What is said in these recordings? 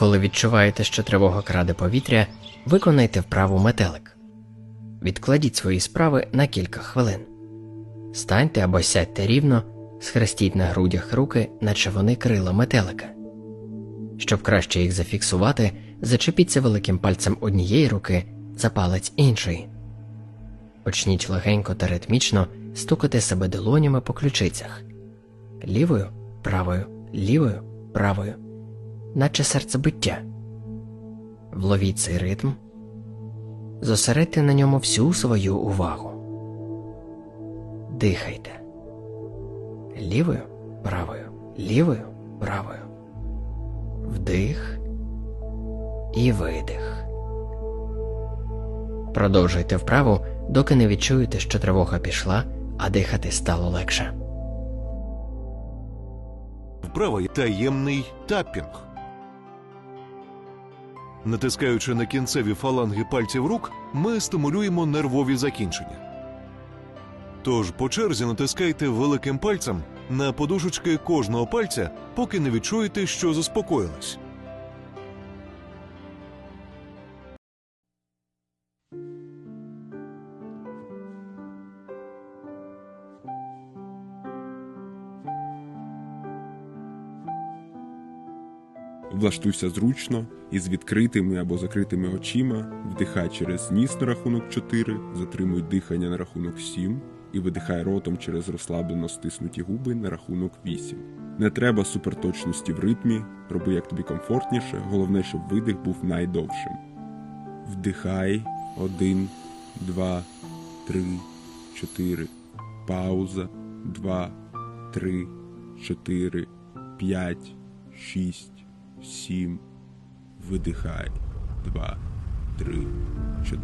Коли відчуваєте, що тривога краде повітря, виконайте вправу метелик. Відкладіть свої справи на кілька хвилин. Станьте або сядьте рівно, схрестіть на грудях руки, наче вони крила метелика. Щоб краще їх зафіксувати, зачепіться великим пальцем однієї руки за палець іншої. Почніть легенько та ритмічно стукати себе долонями по ключицях лівою, правою, лівою, правою, наче серцебиття. Вловіть цей ритм, зосередьте на ньому всю свою увагу. Дихайте лівою, правою, лівою, правою. Вдих і видих. Продовжуйте вправу, доки не відчуєте, що тривога пішла, а дихати стало легше. Вправа таємний таппінг. Натискаючи на кінцеві фаланги пальців рук, ми стимулюємо нервові закінчення. Тож по черзі натискайте великим пальцем на подушечки кожного пальця, поки не відчуєте, що заспокоїлись. Влаштуйся зручно із відкритими або закритими очима, вдихай через ніс на рахунок 4, затримуй дихання на рахунок 7 і видихай ротом через розслаблено стиснуті губи на рахунок 8. Не треба суперточності в ритмі, роби як тобі комфортніше, головне, щоб видих був найдовшим. Вдихай 1, 2, 3, 4. Пауза 2, 3, 4, 5, 6, 7. Видихай. 2, 3, 4,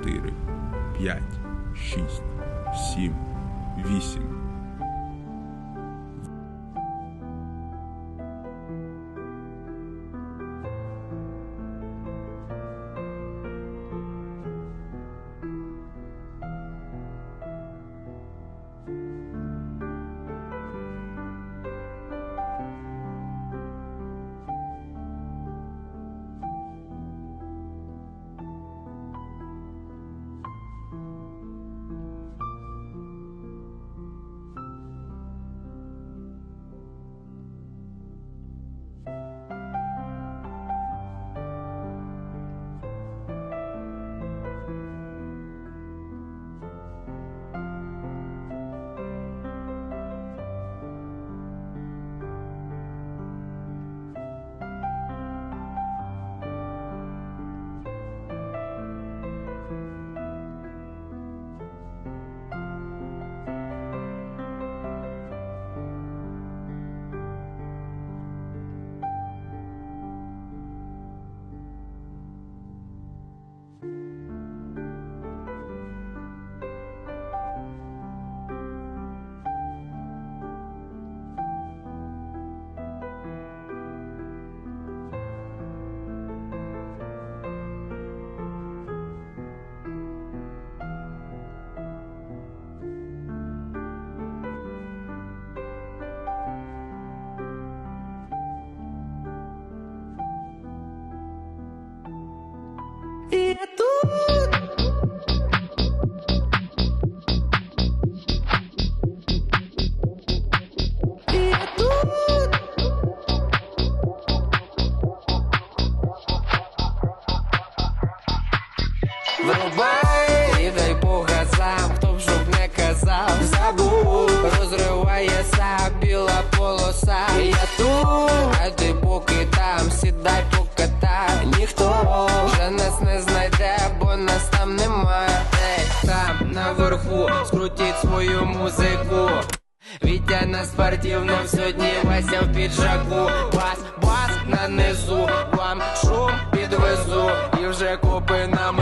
5, 6, 7, 8. Врубай і дай Бога сам, хто б не казав, забув, розривається біла полоса. Я тут, а ти поки там, сідай язику Вітя на спортивному сьогодні Вася в пиджаку, Бас, бас на низу, вам шум підвезу. І вже купи нам